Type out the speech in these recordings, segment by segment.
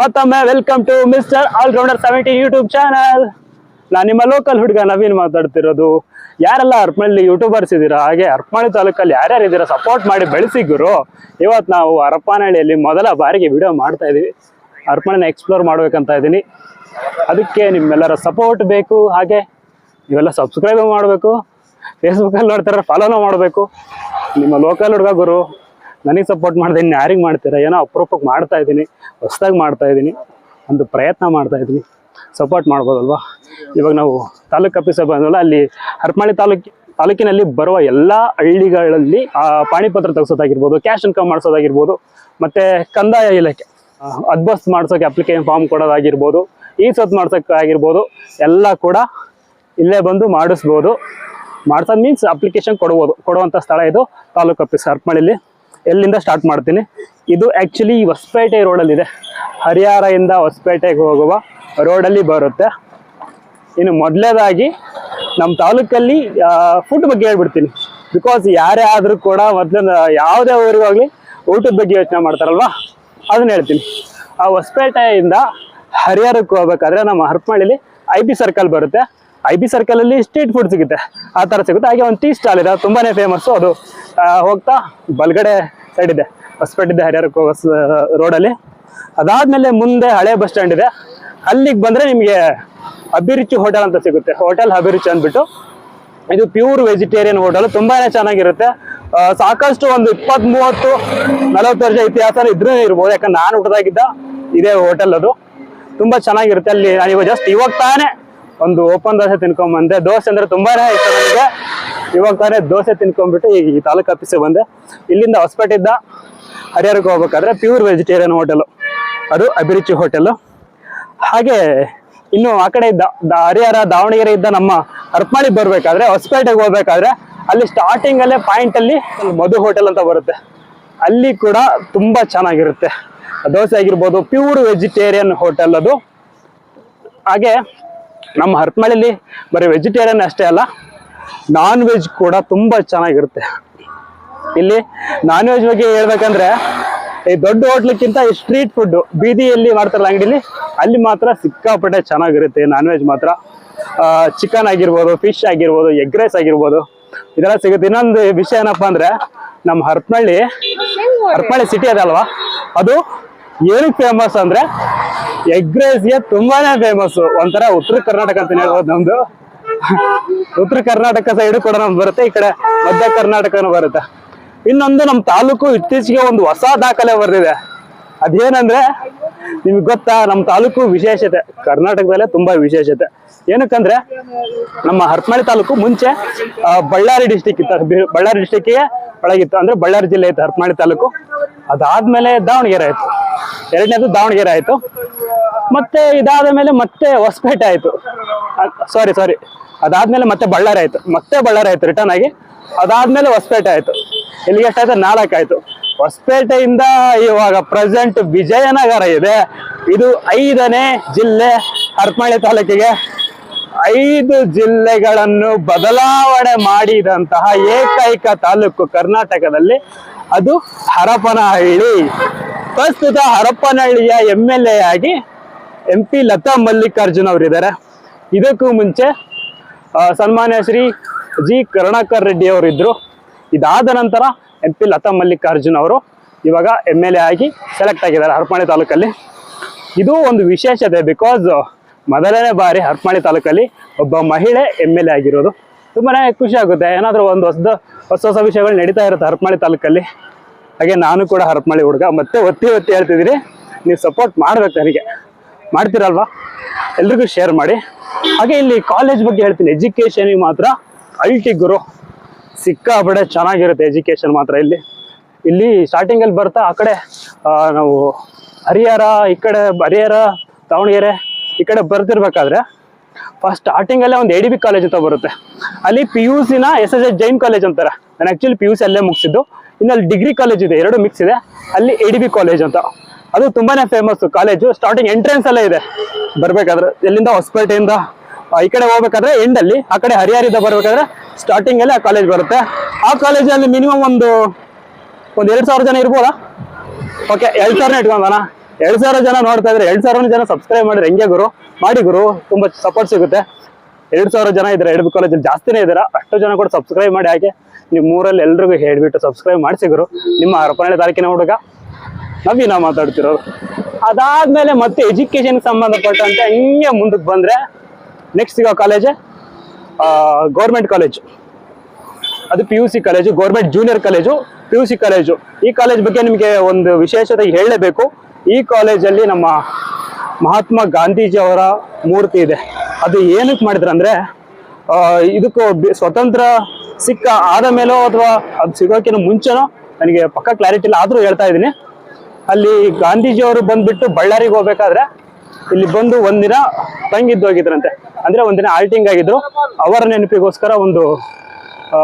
ಮತ್ತೊಮ್ಮೆ welcome to mister allrounder seventy YouTube channel ನಾನು ನಿಮ್ಮ ಲೋಕಲ್ ಹುಡುಗ ನವೀನ್ ಮಾತಾಡ್ತಿರೋದು. ಯಾರೆಲ್ಲ ಹರಪನಹಳ್ಳಿ ಯೂಟ್ಯೂಬರ್ಸ್ ಇದ್ದೀರಾ ಹಾಗೆ ಹರಪನಹಳ್ಳಿ ತಾಲೂಕಲ್ಲಿ ಯಾರ್ಯಾರು ಇದ್ದೀರಾ ಸಪೋರ್ಟ್ ಮಾಡಿ ಬೆಳೆಸಿ ಗುರು. ಇವತ್ತು ನಾವು ಹರಪನಹಳ್ಳಿಯಲ್ಲಿ ಮೊದಲ ಬಾರಿಗೆ ವಿಡಿಯೋ ಮಾಡ್ತಾ ಇದ್ದೀವಿ ಹರಪನಹಳ್ಳಿನ ಎಕ್ಸ್ಪ್ಲೋರ್ ಮಾಡ್ಬೇಕಂತ ಇದ್ದೀನಿ ಅದಕ್ಕೆ ನಿಮ್ಮೆಲ್ಲರ ಸಪೋರ್ಟ್ ಬೇಕು. ಹಾಗೆ ನೀವೆಲ್ಲ ಸಬ್ಸ್ಕ್ರೈಬ್ ಮಾಡಬೇಕು. ಫೇಸ್ಬುಕ್ಕಲ್ಲಿ ನೋಡ್ತಾರೆ ಫಾಲೋನೂ ಮಾಡಬೇಕು. ನಿಮ್ಮ ಲೋಕಲ್ ಹುಡುಗ ಗುರು. ನನಗೆ ಸಪೋರ್ಟ್ ಮಾಡಿದೆ ಇನ್ನು ಯಾರಿಗೆ ಮಾಡ್ತೀರಾ? ಏನೋ ಅಪ್ರೂಪಕ್ಕೆ ಮಾಡ್ತಾ ಇದ್ದೀನಿ ಹೊಸ್ದಾಗಿ ಮಾಡ್ತಾ ಇದ್ದೀನಿ ಒಂದು ಪ್ರಯತ್ನ ಮಾಡ್ತಾ ಇದ್ದೀನಿ. ಸಪೋರ್ಟ್ ಮಾಡ್ಬೋದಲ್ವ? ಇವಾಗ ನಾವು ತಾಲೂಕು ಆಫೀಸ್ ಬಂದಲ್ಲ ಅಲ್ಲಿ ಹರಪನಹಳ್ಳಿ ತಾಲೂಕಿ ತಾಲೂಕಿನಲ್ಲಿ ಬರುವ ಎಲ್ಲ ಹಳ್ಳಿಗಳಲ್ಲಿ ಆ, ಪಾಣಿಪತ್ರ ತೆಗೆಸೋದಾಗಿರ್ಬೋದು ಕ್ಯಾಶ್ ಇನ್ಕಮ್ ಮಾಡಿಸೋದಾಗಿರ್ಬೋದು ಮತ್ತು ಕಂದಾಯ ಇಲಾಖೆ ಅದ್ಬಸ್ ಮಾಡ್ಸೋಕೆ ಅಪ್ಲಿಕೇಶನ್ ಫಾರ್ಮ್ ಕೊಡೋದಾಗಿರ್ಬೋದು ಈ ಸೊತ್ತು ಮಾಡ್ಸೋಕೆ ಆಗಿರ್ಬೋದು ಎಲ್ಲ ಕೂಡ ಇಲ್ಲೇ ಬಂದು ಮಾಡಿಸ್ಬೋದು. ಮಾಡ್ಸೋದು ಮೀನ್ಸ್ ಅಪ್ಲಿಕೇಶನ್ ಕೊಡ್ಬೋದು ಕೊಡುವಂಥ ಸ್ಥಳ ಇದು ತಾಲೂಕು ಆಫೀಸ್ ಹರಪನಹಳ್ಳಿಲಿ ಎಲ್ಲಿಂದ ಸ್ಟಾರ್ಟ್ ಮಾಡ್ತೀನಿ? ಇದು ಆ್ಯಕ್ಚುಲಿ ಹೊಸಪೇಟೆ ರೋಡಲ್ಲಿದೆ ಹರಿಹರದಿಂದ ಹೊಸಪೇಟೆಗೆ ಹೋಗುವ ರೋಡಲ್ಲಿ ಬರುತ್ತೆ. ಇನ್ನು ಮೊದಲೇದಾಗಿ ನಮ್ಮ ತಾಲೂಕಲ್ಲಿ ಫುಡ್ ಬಗ್ಗೆ ಹೇಳ್ಬಿಡ್ತೀನಿ. ಬಿಕಾಸ್ ಯಾರೇ ಆದರೂ ಕೂಡ ಮೊದಲಿಂದ ಯಾವುದೇ ಊರಿಗೆ ಹೋಗಲಿ, ಊಟದ ಬಗ್ಗೆ ಯೋಚನೆ ಮಾಡ್ತಾರಲ್ವಾ? ಅದನ್ನ ಹೇಳ್ತೀನಿ. ಆ ಹೊಸಪೇಟೆಯಿಂದ ಹರಿಹರಕ್ಕೆ ಹೋಗ್ಬೇಕಾದ್ರೆ ನಮ್ಮ ಹರಪಳ್ಳಿಲಿ ಐ ಬಿ ಸರ್ಕಲ್ ಬರುತ್ತೆ. ಐ ಬಿ ಸರ್ಕಲಲ್ಲಿ ಸ್ಟ್ರೀಟ್ ಫುಡ್ ಸಿಗುತ್ತೆ. ಆ ಥರ ಸಿಗುತ್ತೆ. ಹಾಗೆ ಒಂದು ಟೀ ಸ್ಟಾಲ್ ಇದೆ. ತುಂಬಾ ಫೇಮಸ್ಸು ಅದು ಹೋಗ್ತಾ ಬಲಗಡೆ ಸೈಡ್ ಇದೆ. ಹೊಸಪೇಟೆಯಿಂದ ಹರಿಹರಕ್ಕೆ ಹೋಗೋ ರೋಡಲ್ಲಿ ಅದಾದ್ಮೇಲೆ ಮುಂದೆ ಹಳೆ ಬಸ್ ಸ್ಟ್ಯಾಂಡ್ ಇದೆ. ಅಲ್ಲಿಗೆ ಬಂದ್ರೆ ನಿಮಗೆ ಅಭಿರುಚಿ ಹೋಟೆಲ್ ಅಂತ ಸಿಗುತ್ತೆ. ಹೋಟೆಲ್ ಅಭಿರುಚಿ ಅಂದ್ಬಿಟ್ಟು ಇದು ಪ್ಯೂರ್ ವೆಜಿಟೇರಿಯನ್ ಹೋಟೆಲ್ ತುಂಬಾನೇ ಚೆನ್ನಾಗಿರುತ್ತೆ. ಸಾಕಷ್ಟು ಒಂದು ಇಪ್ಪತ್ತ್ ಮೂವತ್ತು ನಲವತ್ತು ವರ್ಷ ಇತಿಹಾಸ ಇದ್ರೂ ಇರ್ಬೋದು. ಯಾಕಂದ್ರೆ ನಾನು ಊಟದಾಗಿದ್ದ ಇದೇ ಹೋಟೆಲ್ ಅದು. ತುಂಬಾ ಚೆನ್ನಾಗಿರುತ್ತೆ. ಅಲ್ಲಿ ನಾನು ಇವಾಗ ಜಸ್ಟ್ ಇವಾಗ ತಾನೇ ಒಂದು ಓಪನ್ ದೋಸೆ ತಿನ್ಕೊಂಡ್ ಬಂದೆ. ದೋಸೆ ಅಂದ್ರೆ ತುಂಬಾನೇ ಇಷ್ಟ ನನಗೆ. ಇವಾಗ ತಾನೇ ದೋಸೆ ತಿನ್ಕೊಂಡ್ಬಿಟ್ಟು ಈ ತಾಲೂಕು ಆಫೀಸಿಗೆ ಬಂದೆ. ಇಲ್ಲಿಂದ ಹೊಸಪೇಟೆಯಿಂದ ಹರಿಹರಕ್ಕೆ ಹೋಗ್ಬೇಕಾದ್ರೆ ಪ್ಯೂರ್ ವೆಜಿಟೇರಿಯನ್ ಹೋಟೆಲ್ ಅದು ಅಭಿರುಚಿ ಹೋಟೆಲ್ ಹಾಗೆ ಇನ್ನು ಆ ಕಡೆ ಹರಿಹರ, ದಾವಣಗೆರೆ ಇದ್ದ ನಮ್ಮ ಅರ್ಪಾಳಿಗೆ ಬರಬೇಕಾದ್ರೆ ಹೊಸಪೇಟೆಗೆ ಹೋಗ್ಬೇಕಾದ್ರೆ ಅಲ್ಲಿ ಸ್ಟಾರ್ಟಿಂಗ್ ಪಾಯಿಂಟಲ್ಲಿ ಮಧು ಹೋಟೆಲ್ ಅಂತ ಬರುತ್ತೆ. ಅಲ್ಲಿ ಕೂಡ ತುಂಬಾ ಚೆನ್ನಾಗಿರುತ್ತೆ. ದೋಸೆ ಆಗಿರ್ಬೋದು ಪ್ಯೂರ್ ವೆಜಿಟೇರಿಯನ್ ಹೋಟೆಲ್ ಅದು. ಹಾಗೆ ನಮ್ಮ ಹರಪನಹಳ್ಳಿಲಿ ಬರೀ ವೆಜಿಟೇರಿಯನ್ ಅಷ್ಟೇ ಅಲ್ಲ ನಾನ್ ವೆಜ್ ಕೂಡ ತುಂಬಾ ಚೆನ್ನಾಗಿರುತ್ತೆ. ಇಲ್ಲಿ ನಾನ್ ವೆಜ್ ಬಗ್ಗೆ ಹೇಳ್ಬೇಕಂದ್ರೆ, ಈ ದೊಡ್ಡ ಹೋಟ್ಲಕ್ಕಿಂತ ಈ ಸ್ಟ್ರೀಟ್ ಫುಡ್ ಬೀದಿಯಲ್ಲಿ ಮಾಡ್ತಾರಲ್ಲ ಅಂಗಡಿಲಿ, ಅಲ್ಲಿ ಮಾತ್ರ ಸಿಕ್ಕಾಪಟ್ಟೆ ಚೆನ್ನಾಗಿರುತ್ತೆ ನಾನ್ ವೆಜ್ ಮಾತ್ರ ಚಿಕನ್ ಆಗಿರ್ಬೋದು ಫಿಶ್ ಆಗಿರ್ಬೋದು ಎಗ್ ರೈಸ್ ಆಗಿರ್ಬೋದು, ಇದೆಲ್ಲ ಸಿಗುತ್ತೆ. ಇನ್ನೊಂದು ವಿಷಯ ಏನಪ್ಪಾ ಅಂದ್ರೆ ನಮ್ಮ ಹರಪನಹಳ್ಳಿ ಹರಪನಹಳ್ಳಿ ಸಿಟಿ ಅದಲ್ವಾ ಅದು ಏನಕ್ಕೆ ಫೇಮಸ್ ಅಂದ್ರೆ ಎಗ್ ರೈಸ್ಗೆ ತುಂಬಾನೇ ಫೇಮಸ್ ಒಂಥರ ಉತ್ತರ ಕರ್ನಾಟಕ ಅಂತ ಹೇಳ್ಬೋದು ನಮ್ದು. ಉತ್ತರ ಕರ್ನಾಟಕ ಸೈಡ್ ಕೂಡ ನಮ್ಗೆ ಬರುತ್ತೆ, ಈ ಕಡೆ ಮಧ್ಯ ಕರ್ನಾಟಕನೂ ಬರುತ್ತೆ. ಇನ್ನೊಂದು ನಮ್ಮ ತಾಲೂಕು ಇತ್ತೀಚೆಗೆ ಒಂದು ಹೊಸ ದಾಖಲೆ ಬರೆದಿದೆ. ಅದೇನಂದ್ರೆ, ನಿಮ್ಗೆ ಗೊತ್ತಾ ನಮ್ಮ ತಾಲೂಕು ವಿಶೇಷತೆ. ಕರ್ನಾಟಕದಲ್ಲೇ ತುಂಬಾ ವಿಶೇಷತೆ. ಏನಕ್ಕಂದ್ರೆ, ನಮ್ಮ ಹರಪನಹಳ್ಳಿ ತಾಲೂಕು ಮುಂಚೆ ಬಳ್ಳಾರಿ ಡಿಸ್ಟಿಕ್ ಇತ್ತು. ಬಳ್ಳಾರಿ ಡಿಸ್ಟಿಕ್ಗೆ ಒಳಗಿತ್ತು. ಅಂದ್ರೆ ಬಳ್ಳಾರಿ ಜಿಲ್ಲೆ ಇತ್ತು ಹರಪನಹಳ್ಳಿ ತಾಲೂಕು. ಅದಾದ್ಮೇಲೆ ದಾವಣಗೆರೆ ಆಯ್ತು. ಎರಡನೇದು ದಾವಣಗೆರೆ ಆಯ್ತು. ಮತ್ತೆ ಇದಾದ ಮೇಲೆ ಮತ್ತೆ ಹೊಸಪೇಟೆ ಆಯ್ತು. ಸಾರಿ ಸಾರಿ ಅದಾದ್ಮೇಲೆ ಮತ್ತೆ ಬಳ್ಳಾರಿ ಆಯ್ತು. ಮತ್ತೆ ಬಳ್ಳಾರಿ ಆಯ್ತು ರಿಟರ್ನ್ ಆಗಿ. ಅದಾದ್ಮೇಲೆ ಹೊಸಪೇಟೆ ಆಯ್ತು. ಇಲ್ಲಿಗೆ ಎಷ್ಟಾಯ್ತು? ನಾಲ್ಕು ಆಯ್ತು. ಹೊಸಪೇಟೆಯಿಂದ ಇವಾಗ ಪ್ರೆಸೆಂಟ್ ವಿಜಯನಗರ ಇದೆ. ಇದು ಐದನೇ ಜಿಲ್ಲೆ ಹರಪನಹಳ್ಳಿ ತಾಲೂಕಿಗೆ. ಐದು ಜಿಲ್ಲೆಗಳನ್ನು ಬದಲಾವಣೆ ಮಾಡಿದಂತಹ ಏಕೈಕ ತಾಲೂಕು ಕರ್ನಾಟಕದಲ್ಲಿ ಅದು ಹರಪನಹಳ್ಳಿ. ಪ್ರಸ್ತುತ ಹರಪನಹಳ್ಳಿಯ ಎಂ ಎಲ್ ಎ ಆಗಿ ಎಂ ಪಿ ಲತಾ ಮಲ್ಲಿಕಾರ್ಜುನ್ ಅವರಿದ್ದಾರೆ. ಇದಕ್ಕೂ ಮುಂಚೆ ಸನ್ಮಾನ್ಯ ಶ್ರೀ ಜಿ ಕರುಣಾಕರ್ ರೆಡ್ಡಿ ಅವರು ಇದ್ದರು ಇದಾದ ನಂತರ ಎಂ ಪಿ ಲತಾ ಮಲ್ಲಿಕಾರ್ಜುನ್ ಅವರು ಇವಾಗ ಎಂ ಎಲ್ ಎ ಆಗಿ ಸೆಲೆಕ್ಟ್ ಆಗಿದ್ದಾರೆ ಹರಪಾಳಿ ತಾಲೂಕಲ್ಲಿ. ಇದು ಒಂದು ವಿಶೇಷತೆ ಬಿಕಾಸ್ ಮೊದಲನೇ ಬಾರಿ ಹರಪಾಳಿ ತಾಲೂಕಲ್ಲಿ ಒಬ್ಬ ಮಹಿಳೆ ಎಂ ಎಲ್ ಎ ಆಗಿರೋದು. ತುಂಬಾ ಖುಷಿ ಆಗುತ್ತೆ. ಏನಾದರೂ ಒಂದು ಹೊಸದ, ಹೊಸ ಹೊಸ ವಿಷಯಗಳು ನಡೀತಾ ಇರುತ್ತೆ ಹರಪಾಳಿ ತಾಲೂಕಲ್ಲಿ. ಹಾಗೆ ನಾನು ಕೂಡ ಹರಪಾಳಿ ಹುಡುಗ. ಮತ್ತೆ ಒತ್ತಿ ಒತ್ತಿ ಹೇಳ್ತಿದ್ದೀನಿ ನೀವು ಸಪೋರ್ಟ್ ಮಾಡ್ಬೇಕು ನನಗೆ. ಮಾಡ್ತೀರಲ್ವಾ? ಎಲ್ರಿಗೂ ಶೇರ್ ಮಾಡಿ. ಹಾಗೆ ಇಲ್ಲಿ ಕಾಲೇಜ್ ಬಗ್ಗೆ ಹೇಳ್ತೀನಿ. ಎಜುಕೇಶನ್ ಮಾತ್ರ ಅಲ್ಟಿ ಗುರು ಸಿಕ್ಕಾಪಟ್ಟೆ ಚೆನ್ನಾಗಿರುತ್ತೆ ಎಜುಕೇಶನ್ ಮಾತ್ರ ಇಲ್ಲಿ. ಇಲ್ಲಿ ಸ್ಟಾರ್ಟಿಂಗ್ ಅಲ್ಲಿ ಬರ್ತಾ ಆ ಕಡೆ ನಾವು ಹರಿಹರ, ಈ ಕಡೆ ಹರಿಹರ, ದಾವಣಗೆರೆ ಈ ಕಡೆ ಬರ್ತಿರ್ಬೇಕಾದ್ರೆ ಫಸ್ಟ್ ಸ್ಟಾರ್ಟಿಂಗ್ ಅಲ್ಲೇ ಒಂದು ಎ ಡಿ ಬಿ ಕಾಲೇಜ್ ಅಂತ ಬರುತ್ತೆ. ಅಲ್ಲಿ ಪಿ ಯು ಸಿನ S S S Jain college ಅಂತಾರೆ. ನಾನು ಆಕ್ಚುಲಿ ಪಿ ಯು ಸಿ ಅಲ್ಲೇ ಮುಗಿಸಿದ್ದು. ಇನ್ನು ಅಲ್ಲಿ ಡಿಗ್ರಿ ಕಾಲೇಜ್ ಇದೆ. ಎರಡು ಮಿಕ್ಸ್ ಇದೆ. ಅಲ್ಲಿ ಎ ಡಿ ಬಿ ಕಾಲೇಜ್ ಅಂತ. ಅದು ತುಂಬಾನೇ ಫೇಮಸ್ ಕಾಲೇಜು ಸ್ಟಾರ್ಟಿಂಗ್ ಎಂಟ್ರೆನ್ಸ್ ಅಲ್ಲೇ ಇದೆ. ಬರ್ಬೇಕಾದ್ರೆ ಎಲ್ಲಿಂದ? ಹೊಸಪೇಟೆಯಿಂದ. ಈ ಕಡೆ ಹೋಗ್ಬೇಕಾದ್ರೆ ಎಂಡ್ ಅಲ್ಲಿ ಆ ಕಡೆ ಹರಿಹರಿದ ಬರ್ಬೇಕಾದ್ರೆ ಸ್ಟಾರ್ಟಿಂಗ್ ಅಲ್ಲಿ ಆ ಕಾಲೇಜ್ ಬರುತ್ತೆ. ಆ ಕಾಲೇಜಲ್ಲಿ ಮಿನಿಮಮ್ ಒಂದು, ಒಂದ್ ಎರಡ್ ಸಾವಿರ ಜನ ಇರ್ಬೋದಾ? ಓಕೆ ಎರಡ್ ಸಾವಿರನೇ ಇಟ್ಕೊಂಡಣ. ಎರಡ್ ಸಾವಿರ ಜನ ನೋಡ್ತಾ ಇದ್ರೆ ಎರಡ್ ಸಾವಿರ ಜನ ಸಬ್ಸ್ಕ್ರೈಬ್ ಮಾಡಿದ್ರೆ ಹೆಂಗೆ ಗುರು? ಮಾಡಿ ಗುರು, ತುಂಬಾ ಸಪೋರ್ಟ್ ಸಿಗುತ್ತೆ. ಎರಡ್ ಸಾವಿರ ಜನ ಇದ್ದಾರೆ ಎರಡು ಕಾಲೇಜಲ್ಲಿ ಜಾಸ್ತಿನೇ ಇದ್ದೀರಾ? ಅಷ್ಟು ಜನ ಕೂಡ ಸಬ್ಸ್ಕ್ರೈಬ್ ಮಾಡಿ ಹಾಗೆ ನೀವು ಮೂರಲ್ಲಿ ಎಲ್ರಿಗೂ ಹೇಳ್ಬಿಟ್ಟು ಸಬ್ಸ್ಕ್ರೈಬ್ ಮಾಡಿಸಿ ಗುರು. ನಿಮ್ಮ ಹರಪನಹಳ್ಳಿ ತಾಲೂಕಿನ ಹುಡುಗ. ನವೀನ ಮಾತಾಡ್ತಿರೋರು. ಅದಾದ್ಮೇಲೆ ಮತ್ತೆ ಎಜುಕೇಶನ್ ಸಂಬಂಧಪಟ್ಟಂತೆ ಹಿಂಗೆ ಮುಂದಕ್ಕೆ ಬಂದ್ರೆ ನೆಕ್ಸ್ಟ್ ಸಿಗೋ ಕಾಲೇಜ್ ಗೌರ್ಮೆಂಟ್ ಕಾಲೇಜು ಅದು P U C college government junior college P U C college ಈ ಕಾಲೇಜ್ ಬಗ್ಗೆ ನಿಮಗೆ ಒಂದು ವಿಶೇಷತೆ ಹೇಳಲೇಬೇಕು ಈ ಕಾಲೇಜಲ್ಲಿ ನಮ್ಮ ಮಹಾತ್ಮ ಗಾಂಧೀಜಿ ಅವರ ಮೂರ್ತಿ ಇದೆ. ಅದು ಏನಕ್ಕೆ ಮಾಡಿದ್ರಂದ್ರೆ ಇದಕ್ಕೂ ಸ್ವತಂತ್ರ ಸಿಕ್ಕ ಆದ ಮೇಲೋ ಅಥವಾ ಅದು ಸಿಗೋಕ್ಕಿಂತ ಮುಂಚೆನೋ, ನನಗೆ ಪಕ್ಕ ಕ್ಲಾರಿಟಿ ಇಲ್ಲ, ಆದರೂ ಹೇಳ್ತಾ ಇದ್ದೀನಿ. ಅಲ್ಲಿ ಗಾಂಧೀಜಿ ಅವರು ಬಂದ್ಬಿಟ್ಟು ಬಳ್ಳಾರಿಗೆ ಹೋಗ್ಬೇಕಾದ್ರೆ ಇಲ್ಲಿ ಬಂದು ಒಂದಿನ ತಂಗಿದ್ದು ಹೋಗಿದ್ರಂತೆ. ಅಂದ್ರೆ ಒಂದಿನ ಆಲ್ಟಿಂಗ್ ಆಗಿದ್ರು. ಅವರ ನೆನಪಿಗೋಸ್ಕರ ಒಂದು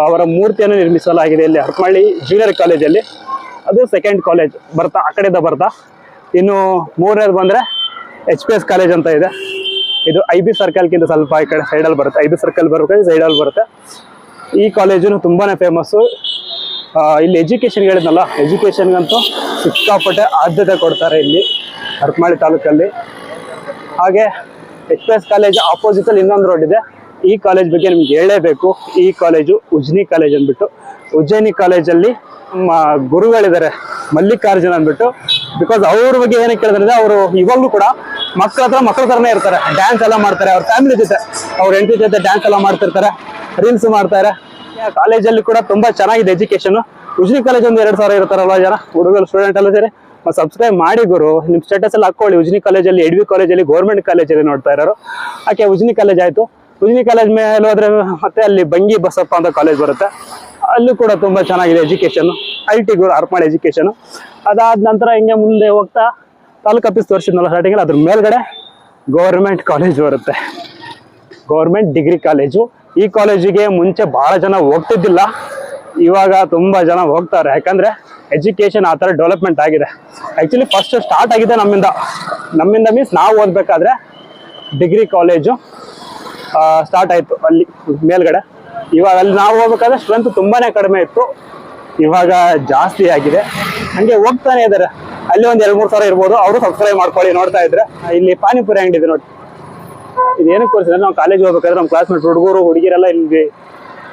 ಅವರ ಮೂರ್ತಿಯನ್ನು ನಿರ್ಮಿಸಲಾಗಿದೆ ಇಲ್ಲಿ ಹರಪಳ್ಳಿ ಜೂನಿಯರ್ ಕಾಲೇಜಲ್ಲಿ. ಅದು ಸೆಕೆಂಡ್ ಕಾಲೇಜ್ ಬರ್ತಾ, ಆ ಕಡೆಯಿಂದ ಬರ್ತಾ. ಇನ್ನು ಮೂರನೇದು ಬಂದರೆ ಎಚ್ ಪಿ ಎಸ್ ಕಾಲೇಜ್ ಅಂತ ಇದೆ. ಇದು ಐ ಬಿ ಸರ್ಕಲ್ಗಿಂತ ಸ್ವಲ್ಪ ಈ ಕಡೆ ಸೈಡಲ್ಲಿ ಬರುತ್ತೆ. ಐ ಬಿ ಸರ್ಕಲ್ ಬರ್ಬೇಕಾದ್ರೆ ಸೈಡಲ್ಲಿ ಬರುತ್ತೆ. ಈ ಕಾಲೇಜು ತುಂಬಾ ಫೇಮಸ್ಸು ಇಲ್ಲಿ ಎಜುಕೇಶನ್ ಹೇಳಿದ್ನಲ್ಲ ಎಜುಕೇಶನ್ಗಂತೂ ಸಿಕ್ಕಾಪಟ್ಟೆ ಆದ್ಯತೆ ಕೊಡ್ತಾರೆ ಇಲ್ಲಿ ಹರಪನಹಳ್ಳಿ ತಾಲೂಕಲ್ಲಿ. ಹಾಗೆ H P S college opposite ಅಲ್ಲಿ ಇನ್ನೊಂದು ರೋಡ್ ಇದೆ. ಈ ಕಾಲೇಜ್ ಬಗ್ಗೆ ನಿಮ್ಗೆ ಹೇಳಲೇಬೇಕು. ಈ ಕಾಲೇಜು ಉಜ್ನಿ ಕಾಲೇಜ್ ಅಂದ್ಬಿಟ್ಟು. ಉಜ್ಜಯಿನಿ ಕಾಲೇಜಲ್ಲಿ ಗುರುಗಳಿದ್ದಾರೆ, ಮಲ್ಲಿಕಾರ್ಜುನ ಅಂದ್ಬಿಟ್ಟು. ಬಿಕಾಸ್ ಅವ್ರ ಬಗ್ಗೆ ಏನಕ್ಕೆ ಕೇಳಿದ್ರೆ ಅವರು ಇವಾಗಲೂ ಕೂಡ ಮಕ್ಕಳ ಹತ್ರ ಮಕ್ಕಳ ಥರನೇ ಇರ್ತಾರೆ. ಡ್ಯಾನ್ಸ್ ಎಲ್ಲ ಮಾಡ್ತಾರೆ. ಅವ್ರ ಫ್ಯಾಮಿಲಿ ಜೊತೆ, ಅವ್ರ ಹೆಂಡತಿ ಜೊತೆ ಡ್ಯಾನ್ಸ್ ಎಲ್ಲ ಮಾಡ್ತಿರ್ತಾರೆ. ರೀಲ್ಸ್ ಮಾಡ್ತಾರೆ. ಕಾಲೇಜಲ್ಲಿ ಕೂಡ ತುಂಬಾ ಚೆನ್ನಾಗಿದೆ ಎಜುಕೇಶನ್ ಉಜ್ನಿ ಕಾಲೇಜ್ ಒಂದು ಎರಡು ಸಾವಿರ ಇರ್ತಾರಲ್ಲ ಜನ? ಹುಡುಗರು ಸ್ಟೂಡೆಂಟ್ ಎಲ್ಲ ಸೇರಿ? ಸಬ್ಸ್ಕ್ರೈಬ್ ಮಾಡಿ ಗುರು. ನಿಮ್ಮ ಸ್ಟೇಟಸ್ ಎಲ್ಲ ಹಾಕೊಳ್ಳಿ. ಉಜ್ನಿ ಕಾಲೇಜಲ್ಲಿ ಎಡ್ವಿ ಕಾಲೇಜಲ್ಲಿ ಗೌರ್ಮೆಂಟ್ ಕಾಲೇಜಲ್ಲಿ ನೋಡ್ತಾ ಇರೋರು. ಆಕೆ ಉಜ್ನಿ ಕಾಲೇಜ್ ಆಯಿತು. ಉಜ್ನಿ ಕಾಲೇಜ್ ಮೇಲೆ ಹೋದ್ರೆ ಮತ್ತೆ ಅಲ್ಲಿ ಬಂಗಿ ಬಸಪ್ಪ ಅಂತ ಕಾಲೇಜ್ ಬರುತ್ತೆ. ಅಲ್ಲೂ ಕೂಡ ತುಂಬಾ ಚೆನ್ನಾಗಿದೆ ಎಜುಕೇಶನ್ ಐ ಟಿ ಗುರು ಅರ್ಪಣೆ ಎಜುಕೇಶನ್ ಅದಾದ ನಂತರ ಹಿಂಗೆ ಮುಂದೆ ಹೋಗ್ತಾ ತಾಲೂಕು ಆಫೀಸ್ ತೋರಿಸಿದ್ನಲ್ಲ ಸ್ಟಾರ್ಟಿಂಗ್ ಅದ್ರ ಮೇಲ್ಗಡೆ ಗೌರ್ಮೆಂಟ್ ಕಾಲೇಜ್ ಬರುತ್ತೆ. ಗೌರ್ಮೆಂಟ್ ಡಿಗ್ರಿ ಕಾಲೇಜು ಈ ಕಾಲೇಜಿಗೆ ಮುಂಚೆ ಬಹಳ ಜನ ಹೋಗ್ತಿದ್ದಿಲ್ಲ. ಇವಾಗ ತುಂಬಾ ಜನ ಹೋಗ್ತಾರೆ. ಯಾಕಂದ್ರೆ ಎಜುಕೇಶನ್ ಆ ಥರ ಡೆವಲಪ್ಮೆಂಟ್ ಆಗಿದೆ. ಆ್ಯಕ್ಚುಲಿ ಫಸ್ಟ್ ಸ್ಟಾರ್ಟ್ ಆಗಿದೆ ನಮ್ಮಿಂದ. ನಮ್ಮಿಂದ ಮೀನ್ಸ್ ನಾವು ಓದಬೇಕಾದ್ರೆ ಡಿಗ್ರಿ ಕಾಲೇಜು ಸ್ಟಾರ್ಟ್ ಆಯಿತು ಅಲ್ಲಿ ಮೇಲ್ಗಡೆ. ಇವಾಗ ಅಲ್ಲಿ ನಾವು ಹೋಗ್ಬೇಕಾದ್ರೆ ಸ್ಟ್ರೆಂತ್ ತುಂಬಾನೇ ಕಡಿಮೆ ಇತ್ತು. ಇವಾಗ ಜಾಸ್ತಿ ಆಗಿದೆ. ಹಂಗೆ ಹೋಗ್ತಾನೆ ಇದ್ದಾರೆ ಅಲ್ಲಿ ಒಂದು ಎರಡು ಮೂರು ಸಾವಿರ ಇರ್ಬೋದು. ಅವರು ಸಬ್ಸ್ಕ್ರೈಬ್ ಮಾಡ್ಕೊಳ್ಳಿ ನೋಡ್ತಾ ಇದ್ರೆ. ಇಲ್ಲಿ ಪಾನಿಪುರಿ ಅಂಗಡಿ ಇದೆ ನೋಡಿ. ಇದು ಏನಕ್ಕೆ ನಾವು ಕಾಲೇಜ್ ಹೋಗ್ಬೇಕಾದ್ರೆ ನಮ್ಮ ಕ್ಲಾಸ್ಮೇಟ್ ಹುಡುಗರು, ಹುಡುಗಿರೆಲ್ಲ ಇಲ್ಲಿ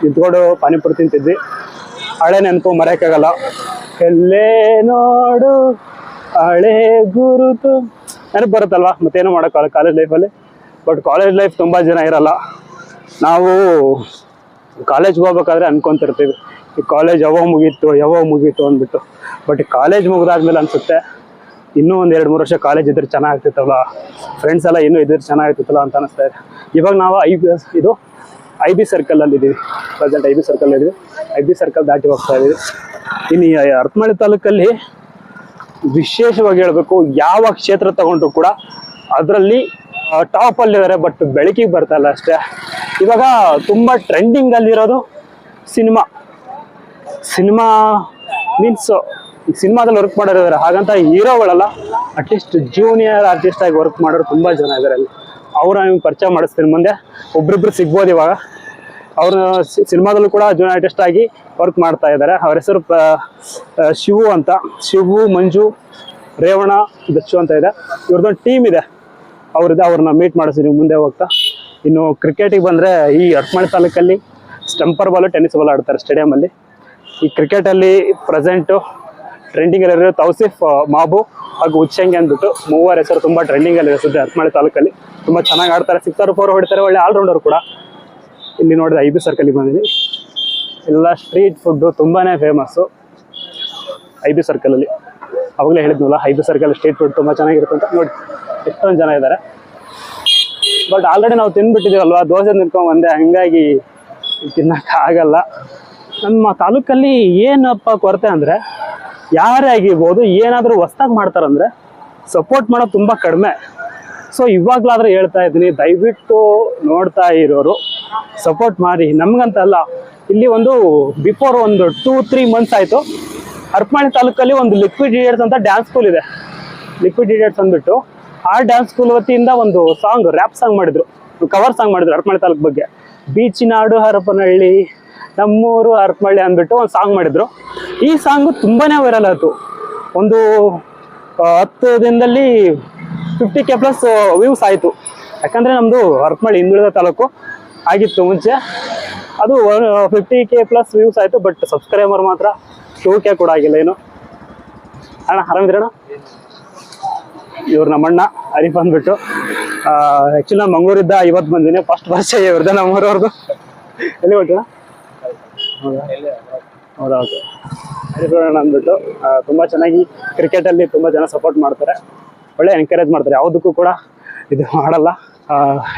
ನಿಂತ್ಕೊಂಡು ಪಾನಿಪುರಿ ತಿಂತಿದ್ವಿ. ಹಳೆ ನೆನಪು ಮರೆಯಕ್ಕಾಗಲ್ಲ ಎಲ್ಲೇ ನೋಡು, ಹಳೆ ಗುರುತು. ನೆನಪು ಬರುತ್ತಲ್ವಾ? ಮತ್ತೇನು ಮಾಡೋಕ್ಕಲ್ಲ ಕಾಲೇಜ್ ಲೈಫಲ್ಲಿ ಬಟ್ ಕಾಲೇಜ್ ಲೈಫ್ ತುಂಬ ಜನ ಇರಲ್ಲ. ನಾವು ಕಾಲೇಜ್ಗೆ ಹೋಗ್ಬೇಕಾದ್ರೆ ಅನ್ಕೊಂತಿರ್ತೀವಿ. ಈ ಕಾಲೇಜ್ ಯಾವಾಗ ಮುಗೀತು ಯಾವಾಗ ಮುಗೀತು ಅಂದ್ಬಿಟ್ಟು. ಬಟ್ ಕಾಲೇಜ್ ಮುಗಿದಾದ್ಮೇಲೆ ಅನ್ಸುತ್ತೆ, ಇನ್ನೂ ಒಂದು ಎರಡು ಮೂರು ವರ್ಷ ಕಾಲೇಜ್ ಇದ್ರೆ ಚೆನ್ನಾಗ್ತಿತ್ತಲ್ಲ ಫ್ರೆಂಡ್ಸ್ ಎಲ್ಲ ಇನ್ನೂ ಇದ್ರೆ ಚೆನ್ನಾಗಿರ್ತಿತ್ತಲ್ಲ ಅಂತ ಅನಿಸ್ತಾ ಇದೆ. ಇವಾಗ ನಾವು ಐ ಇದು ಐ ಬಿ ಸರ್ಕಲಲ್ಲಿ ಇದೀವಿ. ಪ್ರೆಸೆಂಟ್ ಐ ಬಿ ಸರ್ಕಲ್ ಇದೀವಿ. ಐ ಬಿ ಸರ್ಕಲ್ ದಾಟಿ ಹೋಗ್ತಾ ಇದೀವಿ. ಇನ್ನು ಹರಪನಹಳ್ಳಿ ತಾಲೂಕಲ್ಲಿ ವಿಶೇಷವಾಗಿ ಹೇಳಬೇಕು, ಯಾವ ಕ್ಷೇತ್ರ ತಗೊಂಡ್ರು ಕೂಡ ಅದರಲ್ಲಿ ಟಾಪ್ ಅಲ್ಲಿ ಇದಾರೆ ಬಟ್ ಬೆಳಕಿಗೆ ಬರ್ತಾ ಇಲ್ಲ ಅಷ್ಟೇ. ಇವಾಗ ತುಂಬಾ ಟ್ರೆಂಡಿಂಗ್ ಅಲ್ಲಿರೋದು ಸಿನಿಮಾ. ಸಿನಿಮಾ ಮೀನ್ಸ್ ಸಿನಿಮಾದಲ್ಲಿ ವರ್ಕ್ ಮಾಡೋರು ಇದಾರೆ. ಹಾಗಂತ ಹೀರೋಗಳಲ್ಲ ಅಟ್ಲೀಸ್ಟ್ ಜೂನಿಯರ್ ಆರ್ಟಿಸ್ಟ್ ಆಗಿ ವರ್ಕ್ ಮಾಡೋರು ತುಂಬಾ ಜನ ಇದಾರೆ ಅಲ್ಲಿ. ಅವ್ರ ಪರಿಚಯ ಮಾಡಿಸ್ತೀನಿ ಮುಂದೆ. ಒಬ್ರಿಬ್ರು ಸಿಗ್ಬೋದು ಇವಾಗ. ಅವರು ಸಿನಿಮಾದಲ್ಲೂ ಕೂಡ ಜೂನ್ ಆರ್ಟಿಸ್ಟ್ ಆಗಿ ವರ್ಕ್ ಮಾಡ್ತಾ ಇದ್ದಾರೆ. ಅವ್ರ ಹೆಸರು ಶಿವು ಅಂತ. ಶಿವು, ಮಂಜು, ರೇವಣ ದಚ್ಚು ಅಂತ ಇದೆ. ಇವ್ರದ್ದೊಂದು ಟೀಮ್ ಇದೆ. ಅವ್ರದ್ದು ಅವ್ರನ್ನ ಮೀಟ್ ಮಾಡಿಸ್ತೀನಿ ಮುಂದೆ ಹೋಗ್ತಾ. ಇನ್ನು ಕ್ರಿಕೆಟಿಗೆ ಬಂದರೆ ಈ ಹರಪನಹಳ್ಳಿ ತಾಲೂಕಲ್ಲಿ ಸ್ಟಂಪರ್ ಬಾಲು ಟೆನ್ನಿಸ್ ಬಾಲ್ ಆಡ್ತಾರೆ ಸ್ಟೇಡಿಯಮಲ್ಲಿ ಈ ಕ್ರಿಕೆಟಲ್ಲಿ ಪ್ರೆಸೆಂಟು ಟ್ರೆಂಡಿಂಗಲ್ಲಿರೋ ತೌಸಿಫ್ ಮಾಬು ಹಾಗೂ ಉಚ್ಚಂಗಿ ಅಂದ್ಬಿಟ್ಟು ಮೂವರ ಹೆಸರು ತುಂಬ ಟ್ರೆಂಡಿಂಗಲ್ಲಿ ಸದ್ಯ ಹರಪನಹಳ್ಳಿ ತಾಲೂಕಲ್ಲಿ. ತುಂಬ ಚೆನ್ನಾಗಿ ಆಡ್ತಾರೆ. ಸಿಕ್ಸರ್ ಫೋರ್ ಹೊಡಿತಾರೆ. ಒಳ್ಳೆ ಆಲ್ರೌಂಡರ್ ಕೂಡ. ಇಲ್ಲಿ ನೋಡಿದ್ರೆ ಐ ಬಿ ಸರ್ಕಲಿಗೆ ಬಂದಿದ್ದೀನಿ. ಎಲ್ಲ ಸ್ಟ್ರೀಟ್ ಫುಡ್ಡು ತುಂಬಾ ಫೇಮಸ್ಸು ಐ ಬಿ ಸರ್ಕಲಲ್ಲಿ ಅವಾಗಲೇ ಹೇಳಿದ್ನಲ್ಲ I B circle street food ತುಂಬ ಚೆನ್ನಾಗಿರುತ್ತೆ ಅಂತ. ನೋಡಿ, ಎಷ್ಟೊಂದು ಜನ ಇದ್ದಾರೆ. ಬಟ್ ಆಲ್ರೆಡಿ ನಾವು ತಿಂದುಬಿಟ್ಟಿದ್ದೀವಲ್ವ ದೋಸೆ ನಿಂತ್ಕೊಂಡು ಬಂದೆ. ಹಂಗಾಗಿ ತಿನ್ನೋಕ್ಕಾಗಲ್ಲ ನಮ್ಮ ತಾಲೂಕಲ್ಲಿ ಏನಪ್ಪ ಕೊರತೆ ಅಂದರೆ, ಯಾರೇ ಆಗಿರ್ಬೋದು ಏನಾದರೂ ಹೊಸ್ದಾಗಿ ಮಾಡ್ತಾರಂದ್ರೆ ಸಪೋರ್ಟ್ ಮಾಡೋದು ತುಂಬ ಕಡಿಮೆ. ಸೊ ಇವಾಗ್ಲಾದ್ರೆ ಹೇಳ್ತಾ ಇದ್ದೀನಿ, ದಯವಿಟ್ಟು ನೋಡ್ತಾ ಇರೋರು ಸಪೋರ್ಟ್ ಮಾಡಿ. ನಮ್ಗಂತಲ್ಲ, ಇಲ್ಲಿ ಒಂದು ಬಿಫೋರ್ ಒಂದು ಟೂ ತ್ರೀ ಮಂತ್ಸ್ ಆಯಿತು. ಹರಪನಹಳ್ಳಿ ತಾಲೂಕಲ್ಲಿ ಒಂದು ಲಿಕ್ವಿಡ್ ಇಡಿಯಟ್ಸ್ ಅಂತ ಡ್ಯಾನ್ಸ್ ಸ್ಕೂಲ್ ಇದೆ. ಲಿಕ್ವಿಡ್ ಇಡಿಯಟ್ಸ್ ಅಂದ್ಬಿಟ್ಟು, ಆ ಡ್ಯಾನ್ಸ್ ಸ್ಕೂಲ್ ವತಿಯಿಂದ ಒಂದು ಸಾಂಗ್ ರ್ಯಾಪ್ ಸಾಂಗ್ ಮಾಡಿದ್ರು. ಕವರ್ ಸಾಂಗ್ ಮಾಡಿದ್ರು ಹರಪನಹಳ್ಳಿ ತಾಲೂಕ್ ಬಗ್ಗೆ. ಬೀಚಿನಾಡು ಹರಪನಹಳ್ಳಿ, ನಮ್ಮೂರು ಹರಪನಹಳ್ಳಿ ಅಂದ್ಬಿಟ್ಟು ಒಂದು ಸಾಂಗ್ ಮಾಡಿದ್ರು. ಈ ಸಾಂಗು ತುಂಬಾ ವೈರಲ್ ಆಯಿತು. ಒಂದು ಹತ್ತು ದಿನದಲ್ಲಿ ಫಿಫ್ಟಿ ಕೆ ಪ್ಲಸ್ ವ್ಯೂಸ್ ಆಯಿತು. ಯಾಕಂದರೆ ನಮ್ಮದು ಮಾಡಿ ಹಿಂದುಳಿದ ತಾಲೂಕು ಆಗಿತ್ತು ಮುಂಚೆ. ಅದು ಫಿಫ್ಟಿ ಕೆ ಪ್ಲಸ್ ವ್ಯೂಸ್ ಆಯಿತು ಬಟ್ ಸಬ್ಸ್ಕ್ರೈಬರ್ ಮಾತ್ರ ಟೂ ಕೆ ಕೂಡ ಆಗಿಲ್ಲ ಏನು. ಅಣ್ಣ ಆರಾಮಿದ್ರಣ್ಣ ಇವ್ರು ನಮ್ಮಣ್ಣ ಅರಿಫ್ ಅಂದ್ಬಿಟ್ಟು. ಆ್ಯಕ್ಚುಲಿ ನಾನು ಮಂಗಳೂರಿದ್ದ ಇವತ್ತು ಬಂದಿನಿ ಫಸ್ಟ್ ವರ್ಷ ಇವ್ರದ್ದು ನಮ್ಮೂರವ್ರದ್ದು ಎಲ್ಲಿ ಹೊಟ್ಟಣ ಹೌದಾ? ಓಕೆ ಅಂದ್ಬಿಟ್ಟು ತುಂಬಾ ಚೆನ್ನಾಗಿ ಕ್ರಿಕೆಟಲ್ಲಿ ತುಂಬ ಜನ ಸಪೋರ್ಟ್ ಮಾಡ್ತಾರೆ. ಒಳ್ಳೆ ಎನ್ಕರೇಜ್ ಮಾಡ್ತಾರೆ. ಯಾವುದಕ್ಕೂ ಕೂಡ ಇದು ಮಾಡಲ್ಲ.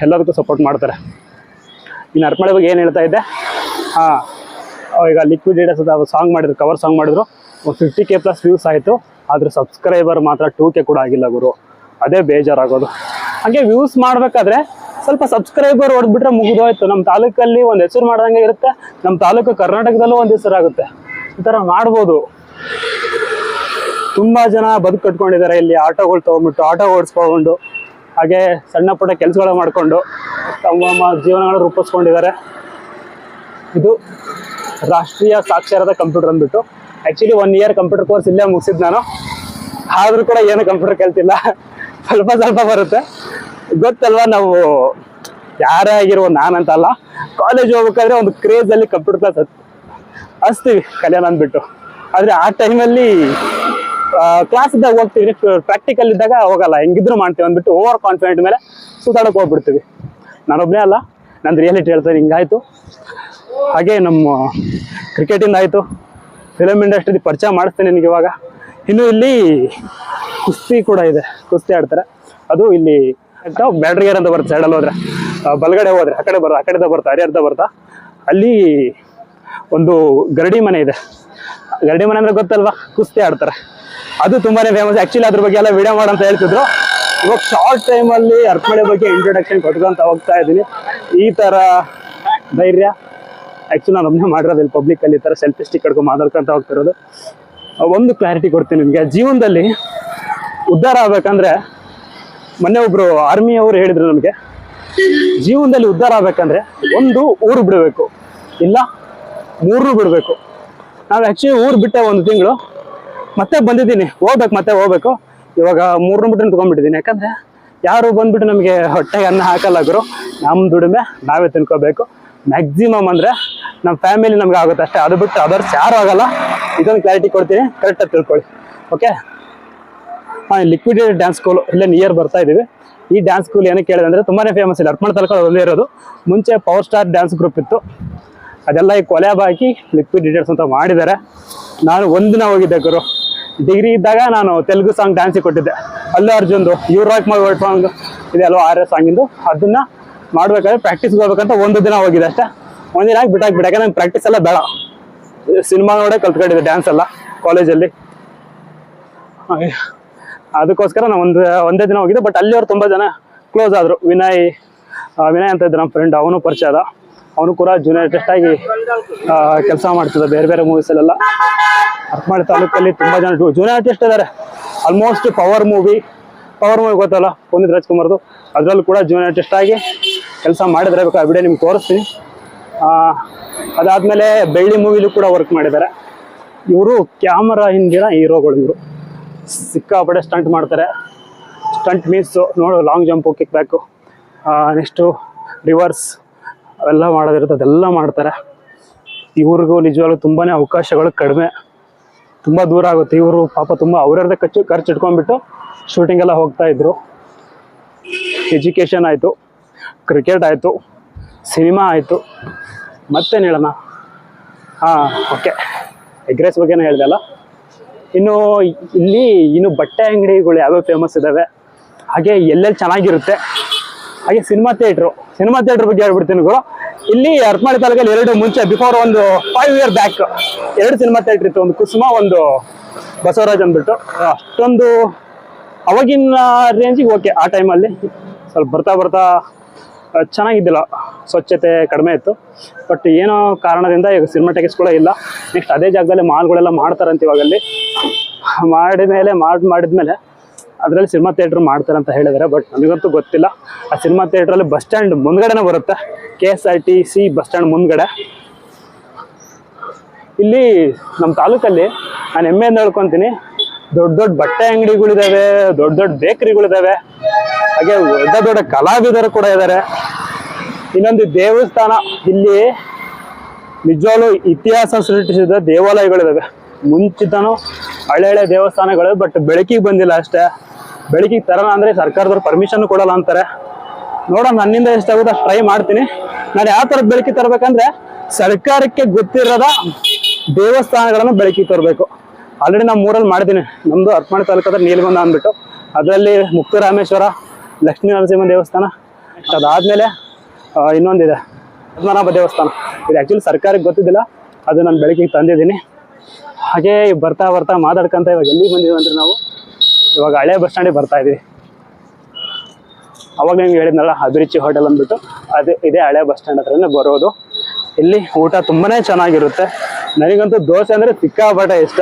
ಎಲ್ಲದಕ್ಕೂ ಸಪೋರ್ಟ್ ಮಾಡ್ತಾರೆ. ಇನ್ನು ಅರ್ಪಣೆ ಬಗ್ಗೆ ಏನು ಹೇಳ್ತಾ ಇದ್ದೆ? ಹಾಂ ಈಗ ಲಿಕ್ವಿಡ್ ಡೇಟಸ್ ಸಾಂಗ್ ಮಾಡಿದ್ರು ಕವರ್ ಸಾಂಗ್ ಮಾಡಿದ್ರು. ಫಿಫ್ಟಿ ಕೆ ಪ್ಲಸ್ ವ್ಯೂಸ್ ಆಯಿತು. ಆದರೆ ಸಬ್ಸ್ಕ್ರೈಬರ್ ಮಾತ್ರ ಟೂ ಕೆ ಕೂಡ ಆಗಿಲ್ಲ ಗುರು. ಅದೇ ಬೇಜಾರಾಗೋದು. ಹಾಗೆ ವ್ಯೂಸ್ ಮಾಡಬೇಕಾದ್ರೆ ಸ್ವಲ್ಪ ಸಬ್ಸ್ಕ್ರೈಬರ್ ಹೊಡೆದ್ಬಿಟ್ರೆ ಮುಗಿದೋಯ್ತು. ನಮ್ಮ ತಾಲೂಕಲ್ಲಿ ಒಂದು ಹೆಸರು ಮಾಡ್ದಂಗೆ ಇರುತ್ತೆ. ನಮ್ಮ ತಾಲೂಕು ಕರ್ನಾಟಕದಲ್ಲೂ ಒಂದು ಹೆಸರಾಗುತ್ತೆ. ಈ ಥರ ಮಾಡ್ಬೋದು. ತುಂಬ ಜನ ಬದುಕು ಕಟ್ಕೊಂಡಿದ್ದಾರೆ. ಇಲ್ಲಿ ಆಟೋಗಳು ತಗೊಂಡ್ಬಿಟ್ಟು, ಆಟೋ ಓಡಿಸ್ಕೊಂಡು, ಹಾಗೆ ಸಣ್ಣ ಪುಟ್ಟ ಕೆಲಸಗಳು ಮಾಡಿಕೊಂಡು ತಮ್ಮ ಜೀವನಗಳನ್ನ ರೂಪಿಸ್ಕೊಂಡಿದ್ದಾರೆ. ಇದು ರಾಷ್ಟ್ರೀಯ ಸಾಕ್ಷರತಾ ಕಂಪ್ಯೂಟರ್ ಅಂದ್ಬಿಟ್ಟು. Actually one year computer course ಇಲ್ಲೇ ಮುಗಿಸಿದ್ ನಾನು. ಆದರೂ ಕೂಡ ಏನು ಕಂಪ್ಯೂಟರ್ ಕಲ್ತಿಲ್ಲ ಸ್ವಲ್ಪ ಸ್ವಲ್ಪ ಬರುತ್ತೆ. ಗೊತ್ತಲ್ವಾ ನಾವು ಯಾರೇ ಆಗಿರೋ ನಾನಂತಲ್ಲ. ಕಾಲೇಜ್ ಹೋಗ್ಬೇಕಾದ್ರೆ ಒಂದು ಕ್ರೇಜಲ್ಲಿ ಕಂಪ್ಯೂಟರ್ ಕ್ಲಾಸ್ ಹಚ್ತೀವಿ ಕಲ್ಯಾಣ ಅಂದ್ಬಿಟ್ಟು. ಆದರೆ ಆ ಟೈಮಲ್ಲಿ ಕ್ಲಾಸ್ ಇದ್ದಾಗ ಹೋಗ್ತೀವಿ ಪ್ರಾಕ್ಟಿಕಲ್ ಇದ್ದಾಗ ಹೋಗಲ್ಲ. ಹೆಂಗಿದ್ರು ಮಾಡ್ತೀವಿ ಅಂದ್ಬಿಟ್ಟು ಓವರ್ ಕಾನ್ಫಿಡೆಂಟ್ ಮೇಲೆ ಸುತ್ತಾಡಕ್ಕೆ ಹೋಗ್ಬಿಡ್ತೀವಿ. ನಾನೊಬ್ಬನೇ ಅಲ್ಲ, ನಂದು ರಿಯಾಲಿಟಿ ಹೇಳ್ತಾರೆ ಹಿಂಗಾಯ್ತು. ಹಾಗೆ ನಮ್ಮ ಕ್ರಿಕೆಟಿಂದ ಆಯಿತು. ಫಿಲಮ್ ಇಂಡಸ್ಟ್ರಿ ಪರಿಚಯ ಮಾಡಿಸ್ತೇನೆ ನಿನಗೆ ಇವಾಗ. ಇನ್ನು ಇಲ್ಲಿ ಕುಸ್ತಿ ಕೂಡ ಇದೆ, ಕುಸ್ತಿ ಆಡ್ತಾರೆ. ಅದು ಇಲ್ಲಿ ಬ್ಯಾಟ್ರಿಗೇರ್ ಅಂತ ಬರುತ್ತೆ ಸೈಡಲ್ಲಿ ಹೋದ್ರೆ. ಬಲಗಡೆ ಹೋದ್ರೆ, ಆ ಕಡೆ ಬರೋ, ಆ ಕಡೆದ ಬರ್ತಾ ಹರಿಹರದ ಬರ್ತಾ ಅಲ್ಲಿ ಒಂದು ಗರಡಿ ಮನೆ ಇದೆ. ಗರಡಿ ಮನೆ ಅಂದ್ರೆ ಗೊತ್ತಲ್ವಾ? ಕುಸ್ತಿ ಆಡ್ತಾರೆ. ಅದು ತುಂಬಾನೇ ಫೇಮಸ್ ಆಕ್ಚುಲಿ ಅದ್ರ ಬಗ್ಗೆ ಎಲ್ಲ ವಿಡಿಯೋ ಮಾಡಂತ ಹೇಳ್ತಿದ್ರು. ಇವಾಗ ಶಾರ್ಟ್ ಟೈಮಲ್ಲಿ ಅರ್ಪಣೆ ಬಗ್ಗೆ ಇಂಟ್ರೊಡಕ್ಷನ್ ಕೊಟ್ಕೊಂತ ಹೋಗ್ತಾ ಇದ್ದೀನಿ. ಈ ತರ ಧೈರ್ಯ. ಆ್ಯಕ್ಚುಲಿ ನಾನು ಒಬ್ಬನೇ ಮಾಡಿರೋದು ಇಲ್ಲಿ ಪಬ್ಲಿಕ್ ಅಲ್ಲಿ ಥರ ಸೆಲ್ಫಿ ಸ್ಟಿಕ್ ಕಡ್ಕೊಂಡು ಮಾತಾಡ್ಕೊಂತ ಹೋಗ್ತಿರೋದು. ಒಂದು ಕ್ಲಾರಿಟಿ ಕೊಡ್ತೀನಿ ನಿಮಗೆ. ಜೀವನದಲ್ಲಿ ಉದ್ಧಾರ ಆಗ್ಬೇಕಂದ್ರೆ ಮೊನ್ನೆ ಒಬ್ರು ಆರ್ಮಿ ಅವರು ಹೇಳಿದ್ರು ನಮಗೆ, ಜೀವನದಲ್ಲಿ ಉದ್ಧಾರ ಆಗ್ಬೇಕಂದ್ರೆ ಒಂದು ಊರು ಬಿಡಬೇಕು. ಇಲ್ಲ, ಮೂರು ಬಿಡಬೇಕು. ನಾವು ಆ್ಯಕ್ಚುಲಿ ಊರು ಬಿಟ್ಟೆ ಒಂದು ತಿಂಗಳು. ಮತ್ತೆ ಬಂದಿದ್ದೀನಿ. ಹೋಗ್ಬೇಕು, ಮತ್ತೆ ಹೋಗ್ಬೇಕು. ಇವಾಗ ಮೂರನ್ನು ಬಿಟ್ಟು ತೊಗೊಂಡ್ಬಿಟ್ಟಿದ್ದೀನಿ. ಯಾಕಂದರೆ ಯಾರು ಬಂದ್ಬಿಟ್ಟು ನಮಗೆ ಹೊಟ್ಟೆಗೆ ಅನ್ನ ಹಾಕಲ್ಲ ಗುರು. ನಮ್ಮ ದುಡಿಮೆ ನಾವೇ ತಿನ್ಕೋಬೇಕು. ಮ್ಯಾಕ್ಸಿಮಮ್ ಅಂದರೆ ನಮ್ಮ ಫ್ಯಾಮಿಲಿ ನಮ್ಗೆ ಆಗುತ್ತೆ ಅಷ್ಟೇ. ಅದು ಬಿಟ್ಟು ಅದರ್ಸ್ ಯಾರು ಆಗಲ್ಲ. ಇದೊಂದು ಕ್ಲಾರಿಟಿ ಕೊಡ್ತೀನಿ. ಕರೆಕ್ಟಾಗಿ ತಿಳ್ಕೊಳ್ಳಿ. ಓಕೆ ಹಾಂ ಲಿಕ್ವಿಡ್ ಡ್ಯಾನ್ಸ್ ಸ್ಕೂಲ್ ಇಲ್ಲೇ ನಿಯರ್ ಬರ್ತಾ ಇದ್ದೀವಿ ಈ ಡ್ಯಾನ್ಸ್ ಸ್ಕೂಲ್ ಏನಕ್ಕೆ ಕೇಳಿದೆ ಅಂದರೆ ತುಂಬಾ ಫೇಮಸ್ ಇಲ್ಲಿ. ಅರ್ಪಣ ತಲಕ ಇರೋದು. ಮುಂಚೆ ಪವರ್ ಸ್ಟಾರ್ ಡ್ಯಾನ್ಸ್ ಗ್ರೂಪ್ ಇತ್ತು. ಅದೆಲ್ಲ ಈ ಕೊಲೆ ಹಾಕಿ ಲಿಕ್ವಿಡ್ ಡೀಟೇಲ್ಸ್ ಅಂತ ಮಾಡಿದ್ದಾರೆ. ನಾನು ಒಂದಿನ ಹೋಗಿದ್ದೆ ಗುರು. ಡಿಗ್ರಿ ಇದ್ದಾಗ ನಾನು ತೆಲುಗು ಸಾಂಗ್ ಡ್ಯಾನ್ಸಿಗೆ ಕೊಟ್ಟಿದ್ದೆ. ಅಲ್ಲೂ ಅರ್ಜುನ್ದು you rock my world song ಇದೆ ಅಲ್ವಾ ಆರ್ ಎಸ್ ಸಾಂಗಿಂದು ಅದನ್ನ ಮಾಡ್ಬೇಕಾದ್ರೆ ಪ್ರಾಕ್ಟೀಸ್ಗೆ ಹೋಗ್ಬೇಕಂತ ಒಂದು ದಿನ ಹೋಗಿದೆ ಅಷ್ಟೇ. ಒಂದಿನ ಆಗಿ ಬಿಟ್ಟಾಗಿ ಬಿಟ್ಟಾಗ ನಂಗೆ ಪ್ರಾಕ್ಟೀಸ್ ಎಲ್ಲ ಬೇಡ. ಸಿನಿಮಾ ನೋಡೇ ಕಲ್ತ್ಕೊಂಡಿದ್ದೆ ಡ್ಯಾನ್ಸ್ ಎಲ್ಲ ಕಾಲೇಜಲ್ಲಿ ಅದಕ್ಕೋಸ್ಕರ ನಾನು ಒಂದು, ಒಂದೇ ದಿನ ಹೋಗಿದ್ದೆ ಬಟ್ ಅಲ್ಲಿ ಅವ್ರು ತುಂಬ ಜನ ಕ್ಲೋಸ್ ಆದರು. ವಿನಯ್ ವಿನಯ್ ಅಂತ ಇದ್ದ ನಮ್ಮ ಫ್ರೆಂಡ್ ಅವನು ಪರಿಚಯ ಅದ ಅವನು ಕೂಡ ಜೂನಿಯರ್ ಆರ್ಟಿಸ್ಟ್ ಆಗಿ ಕೆಲಸ ಮಾಡ್ತಿದ್ದ ಬೇರೆ ಬೇರೆ ಮೂವೀಸಲ್ಲೆಲ್ಲ ಅರ್ಥಮಾಡಿ ತಾಲೂಕಲ್ಲಿ ತುಂಬ ಜನ ಜೂನಿಯರ್ ಆರ್ಟಿಸ್ಟ್ ಇದ್ದಾರೆ almost power movie power movie ಗೊತ್ತಲ್ಲ, ಪುನೀತ್ ರಾಜ್ಕುಮಾರ್ದು. ಅದರಲ್ಲೂ ಕೂಡ ಜೂನಿಯರ್ ಆರ್ಟಿಸ್ಟ್ ಆಗಿ ಕೆಲಸ ಮಾಡಿದ್ರೆ ಆ ವಿಡಿಯೋ ನಿಮ್ಗೆ ತೋರಿಸ್ತೀನಿ. ಅದಾದ್ಮೇಲೆ ಬೆಳ್ಳಿ ಮೂವಿಲೂ ಕೂಡ ವರ್ಕ್ ಮಾಡಿದ್ದಾರೆ. ಇವರು ಕ್ಯಾಮರಾ ಹಿಂದಿನ ಹೀರೋಗಳು ಇವರು ಸಿಕ್ಕಾಪಡೆ ಸ್ಟಂಟ್ ಮಾಡ್ತಾರೆ. ಸ್ಟಂಟ್ ಮೀನ್ಸು ನೋಡು long jump kick back next reverse ಅವೆಲ್ಲ ಮಾಡೋದಿರುತ್ತೆ, ಅದೆಲ್ಲ ಮಾಡ್ತಾರೆ. ಇವ್ರಿಗೂ ನಿಜವಾಗ್ಲೂ ತುಂಬಾ ಅವಕಾಶಗಳು ಕಡಿಮೆ. ತುಂಬ ದೂರ ಆಗುತ್ತೆ. ಇವರು ಪಾಪ ತುಂಬ ಅವರದೇ ಖರ್ಚು ಖರ್ಚು ಇಟ್ಕೊಂಡ್ಬಿಟ್ಟು ಶೂಟಿಂಗೆಲ್ಲ ಹೋಗ್ತಾ ಇದ್ರು. ಎಜುಕೇಷನ್ ಆಯಿತು ಕ್ರಿಕೆಟ್ ಆಯಿತು ಸಿನಿಮಾ ಆಯಿತು. ಮತ್ತೇನು ಹೇಳೋಣ ಹಾಂ ಓಕೆ ಎಗ್ ರೈಸ್ ಬಗ್ಗೆನೇ ಹೇಳಿದೆ ಅಲ್ಲ? ಇನ್ನು ಇಲ್ಲಿ, ಇನ್ನು ಬಟ್ಟೆ ಅಂಗಡಿಗಳು ಯಾವ್ಯಾವ ಫೇಮಸ್ ಇದ್ದಾವೆ ಹಾಗೆ ಎಲ್ಲೆಲ್ಲಿ ಚೆನ್ನಾಗಿರುತ್ತೆ? ಹಾಗೆ ಸಿನಿಮಾ ಥಿಯೇಟ್ರು, ಸಿನಿಮಾ ಥಿಯೇಟ್ರ್ ಬಗ್ಗೆ ಹೇಳ್ಬಿಡ್ತೀನಿ ಗುರು. ಇಲ್ಲಿ ಅರ್ಪಮಾಡಿ ತಾಲೂಕಲ್ಲಿ ಎರಡು ಮುಂಚೆ ಬಿಫೋರ್ ಒಂದು ಫೈವ್ ಇಯರ್ ಬ್ಯಾಕ್ ಎರಡು ಸಿನಿಮಾ ಥಿಯೇಟ್ರ್ ಇತ್ತು, ಒಂದು ಕುಸುಮ, ಒಂದು ಬಸವರಾಜ್ ಅಂದ್ಬಿಟ್ಟು. ಅಷ್ಟೊಂದು ಅವಾಗಿನ ರೇಂಜಿಗೆ ಓಕೆ ಆ ಟೈಮಲ್ಲಿ ಸ್ವಲ್ಪ ಬರ್ತಾ ಬರ್ತಾ ಚೆನ್ನಾಗಿದ್ದಿಲ್ಲ. ಸ್ವಚ್ಛತೆ ಕಡಿಮೆ ಇತ್ತು. ಬಟ್ ಏನೋ ಕಾರಣದಿಂದ ಈಗ ಸಿನಿಮಾ ಕೂಡ ಇಲ್ಲ. ನೆಕ್ಸ್ಟ್ ಅದೇ ಜಾಗದಲ್ಲಿ ಮಾಲ್ಗಳೆಲ್ಲ ಮಾಡ್ತಾರಂತ ಇವಾಗಲ್ಲಿ. ಮಾಡಿದ ಮೇಲೆ ಮಾಡಿ, ಮಾಡಿದ್ಮೇಲೆ ಅದರಲ್ಲಿ ಸಿನಿಮಾ ಥಿಯೇಟ್ರ್ ಮಾಡ್ತಾರೆ ಅಂತ ಹೇಳಿದ್ದಾರೆ ಬಟ್ ನನಗಂತೂ ಗೊತ್ತಿಲ್ಲ. ಆ ಸಿನಿಮಾ ಥಿಯೇಟ್ರಲ್ಲಿ ಬಸ್ ಸ್ಟ್ಯಾಂಡ್ ಮುಂದ್ಗಡೆನೇ ಬರುತ್ತೆ. K S R T C bus stand ಮುಂದ್ಗಡೆ. ಇಲ್ಲಿ ನಮ್ಮ ತಾಲೂಕಲ್ಲಿ ನಾನು ಹೆಮ್ಮೆಯಿಂದ ಹೇಳ್ಕೊತೀನಿ, ದೊಡ್ಡ ದೊಡ್ಡ ಬಟ್ಟೆ ಅಂಗಡಿಗಳಿದ್ದಾವೆ ದೊಡ್ಡ ದೊಡ್ಡ ಬೇಕರಿಗಳಿದ್ದಾವೆ ಹಾಗೆ ದೊಡ್ಡ ದೊಡ್ಡ ಕಲಾವಿದರು ಕೂಡ ಇದ್ದಾರೆ ಇನ್ನೊಂದು ದೇವಸ್ಥಾನ, ಇಲ್ಲಿ ನಿಜವಾಗ್ಲೂ ಇತಿಹಾಸ ಸೃಷ್ಟಿಸಿದ ದೇವಾಲಯಗಳಿದಾವೆ. ಮುಂಚಿತನೂ ಹಳೆ ಹಳೆ ದೇವಸ್ಥಾನಗಳು ಬಟ್ ಬೆಳಕಿಗೆ ಬಂದಿಲ್ಲ ಅಷ್ಟೇ. ಬೆಳಕಿಗೆ ತರೋಣ ಅಂದರೆ ಸರ್ಕಾರದವ್ರು ಪರ್ಮಿಷನ್ ಕೊಡಲ್ಲ ಅಂತಾರೆ. ನೋಡೋಣ, ನನ್ನಿಂದ ಎಷ್ಟಾಗುತ್ತೆ ಅಷ್ಟು ಟ್ರೈ ಮಾಡ್ತೀನಿ. ನಾನು ಯಾವ ಥರದ ಬೆಳಕಿಗೆ ತರಬೇಕಂದ್ರೆ ಸರ್ಕಾರಕ್ಕೆ ಗೊತ್ತಿರದ ದೇವಸ್ಥಾನಗಳನ್ನು ಬೆಳಕಿಗೆ ತರಬೇಕು. ಆಲ್ರೆಡಿ ನಾವು ಮೂರಲ್ಲಿ ಮಾಡಿದ್ದೀನಿ ನಮ್ಮದು ಅರ್ಪಣೆ ತಾಲೂಕದ ನೀಲ್ಗೊಂದ ಅಂದ್ಬಿಟ್ಟು. ಅದರಲ್ಲಿ ಮುಕ್ತರಾಮೇಶ್ವರ, ಲಕ್ಷ್ಮೀ ನರಸಿಂಹ ದೇವಸ್ಥಾನ. ಅದಾದಮೇಲೆ ಇನ್ನೊಂದಿದೆ. ಪದ್ಮನಾಭ ದೇವಸ್ಥಾನ. ಇದು ಆ್ಯಕ್ಚುಲಿ ಸರ್ಕಾರಕ್ಕೆ ಗೊತ್ತಿದ್ದಿಲ್ಲ. ಅದು ನಾನು ಬೆಳಕಿಗೆ ತಂದಿದ್ದೀನಿ. ಹಾಗೆ ಬರ್ತಾ ಬರ್ತಾ ಮಾತಾಡ್ಕೊಂತ ಇವಾಗ ಎಲ್ಲಿಗೆ ಬಂದಿದ್ದೀವಿ ಅಂದ್ರೆ ನಾವು? ಇವಾಗ ಹಳೆ ಬಸ್ ಸ್ಟ್ಯಾಂಡಿಗೆ ಬರ್ತಾ ಇದೀವಿ. ಅವಾಗ ನಿಮ್ಗೆ ಹೇಳಿದ್ನಲ್ಲ, ಅಭಿರುಚಿ ಹೋಟೆಲ್ ಅಂದ್ಬಿಟ್ಟು. ಅದು ಇದೇ ಹಳೆ ಬಸ್ ಸ್ಟ್ಯಾಂಡ್ ಹತ್ರನೇ ಬರೋದು. ಇಲ್ಲಿ ಊಟ ತುಂಬಾನೇ ಚೆನ್ನಾಗಿರುತ್ತೆ. ನನಗಂತೂ ದೋಸೆ ಅಂದರೆ ಸಿಕ್ಕಾಪಟ್ಟೆ ಇಷ್ಟ.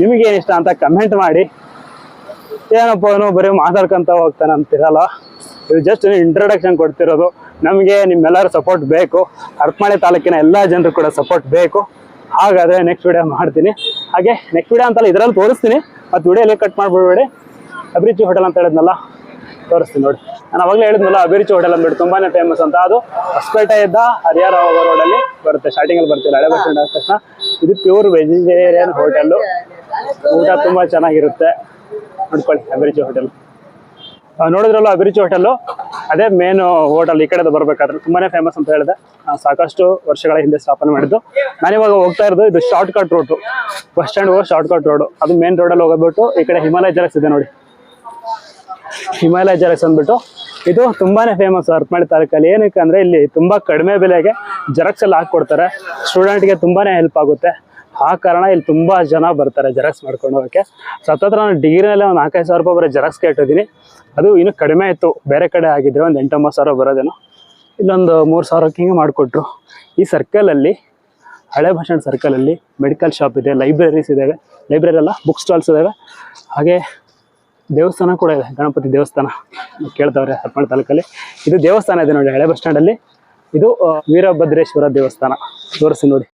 ನಿಮಗೇನು ಇಷ್ಟ ಅಂತ ಕಮೆಂಟ್ ಮಾಡಿ. ಏನಪ್ಪ ಅವನು ಬರೀ ಮಾತಾಡ್ಕೊಂತ ಹೋಗ್ತಾನೆ ಅಂತಿರಲ್ಲ. ಇದು ಜಸ್ಟ್ ಇಂಟ್ರೊಡಕ್ಷನ್ ಕೊಡ್ತಿರೋದು. ನಮಗೆ ನಿಮ್ಮೆಲ್ಲರ ಸಪೋರ್ಟ್ ಬೇಕು. ಹರಪನಹಳ್ಳಿ ತಾಲೂಕಿನ ಎಲ್ಲ ಜನರು ಕೂಡ ಸಪೋರ್ಟ್ ಬೇಕು. ಹಾಗಾದ್ರೆ ನೆಕ್ಸ್ಟ್ ವಿಡಿಯೋ ಮಾಡ್ತೀನಿ. ಹಾಗೆ ನೆಕ್ಸ್ಟ್ ವಿಡಿಯೋ ಅಂತಲ್ಲ ಇದರಲ್ಲಿ ತೋರಿಸ್ತೀನಿ. ಮತ್ತು ವಿಡಿಯೋಲಿ ಕಟ್ ಮಾಡಿಬಿಡ್ಬೇಡಿ. ಅಭಿರುಚಿ ಹೋಟೆಲ್ ಅಂತ ಹೇಳಿದ್ನಲ್ಲ, ತೋರಿಸ್ತೀನಿ ನೋಡಿ. ನಾನು ಅವಾಗಲೇ ಹೇಳಿದ್ನಲ್ಲ, ಅಭಿರುಚಿ ಹೋಟೆಲ್ ಅಂದ್ಬಿಟ್ಟು ತುಂಬಾ ಫೇಮಸ್ ಅಂತ. ಅದು ಹೊಸಪೇಟೆಯಿಂದ ಹರಿಹರ ಹೋಗೋ ರೋಡಲ್ಲಿ ಬರುತ್ತೆ ಸ್ಟಾರ್ಟಿಂಗಲ್ಲಿ ಬರ್ತಿಲ್ಲ. ಹಳೆ ಬಸ್ ಸ್ಟ್ಯಾಂಡ್ ತಕ್ಷಣ ಇದು ಪ್ಯೂರ್ ವೆಜಿಟೇರಿಯನ್ ಹೋಟೆಲ್ಲು ಊಟ ತುಂಬಾ ಚೆನ್ನಾಗಿರುತ್ತೆ. ನೋಡ್ಕೊಳ್ಳಿ, ಅಭಿರುಚಿ ಹೋಟೆಲ್ ನೋಡಿದ್ರಲ್ಲ ಅಭಿರುಚಿ ಹೋಟೆಲ್ಲು ಅದೇ ಮೇನ್ ಹೋಟೆಲ್ ಈ ಕಡೆ ಬರ್ಬೇಕಾದ್ರೆ ತುಂಬಾನೇ ಫೇಮಸ್ ಅಂತ ಹೇಳಿದೆ. ಸಾಕಷ್ಟು ವರ್ಷಗಳ ಹಿಂದೆ ಸ್ಥಾಪನೆ ಮಾಡಿದ್ದು. ನಾನಿವಾಗ ಹೋಗ್ತಾ ಇರೋದು ಇದು shortcut road bus stand ಹೋಗೋ ಶಾರ್ಟ್ ಕಟ್ ರೋಡ್ ಅದು ಮೇನ್ ರೋಡಲ್ಲಿ ಹೋಗೋದ್ಬಿಟ್ಟು ಈ ಕಡೆ ಹಿಮಾಲಯ ಜಲಸ್ ಇದೆ ನೋಡಿ. ಹಿಮಾಲಯ ಜಲಸ್ ಅಂದ್ಬಿಟ್ಟು ಇದು ತುಂಬಾನೇ ಫೇಮಸ್ ಹರಪನಹಳ್ಳಿ ತಾಲೂಕಲ್ಲಿ. ಏನಕ್ಕೆ ಅಂದ್ರೆ ಇಲ್ಲಿ ತುಂಬಾ ಕಡಿಮೆ ಬೆಲೆಗೆ ಜೆರಾಕ್ಸ್ ಎಲ್ಲ ಹಾಕೊಡ್ತಾರೆ ಸ್ಟೂಡೆಂಟ್ಗೆ ತುಂಬಾನೇ ಹೆಲ್ಪ್ ಆಗುತ್ತೆ. ಆ ಕಾರಣ ಇಲ್ಲಿ ತುಂಬಾ ಜನ ಬರ್ತಾರೆ ಜೆರಾಕ್ಸ್ ಮಾಡ್ಕೊಂಡು ಹೋಗಕ್ಕೆ. ಸತತ ನಾನು ಡಿಗ್ರಿನಲ್ಲೇ ಒಂದು ನಾಲ್ಕೈದು ಸಾವಿರ ರೂಪಾಯಿ ಬರೋ ಜೆರಾಕ್ಸ್ಗೆ ಇಟ್ಟಿದ್ದೀನಿ ಅದು ಇನ್ನೂ ಕಡಿಮೆ ಇತ್ತು ಬೇರೆ ಕಡೆ ಆಗಿದ್ರೆ ಒಂದು ಎಂಟೊಂಬತ್ತು ಸಾವಿರ ಬರೋದೇನೋ. ಇಲ್ಲೊಂದು ಮೂರು ಸಾವಿರಕ್ಕೆ ಹಿಂಗೆ ಮಾಡಿಕೊಟ್ರು. ಈ ಸರ್ಕಲಲ್ಲಿ ಹಳೆ ಬಸ್ ಸರ್ಕಲಲ್ಲಿ ಮೆಡಿಕಲ್ ಶಾಪ್ ಇದೆ ಲೈಬ್ರರೀಸ್ ಇದ್ದಾವೆ ಲೈಬ್ರರಿ ಅಲ್ಲ ಬುಕ್ ಸ್ಟಾಲ್ಸ್ ಇದ್ದಾವೆ ಹಾಗೆ ದೇವಸ್ಥಾನ ಕೂಡ ಇದೆ, ಗಣಪತಿ ದೇವಸ್ಥಾನ. ಕೇಳ್ತಾವ್ರೆ ಹರಪನಹಳ್ಳಿ ತಾಲೂಕಲ್ಲಿ. ಇದು ದೇವಸ್ಥಾನ ಇದೆ ನೋಡಿ, ಹಳೆ ಬಸ್ ಸ್ಟ್ಯಾಂಡಲ್ಲಿ ಇದು ವೀರಭದ್ರೇಶ್ವರ ದೇವಸ್ಥಾನ. ತೋರಿಸಿ ನೋಡಿ.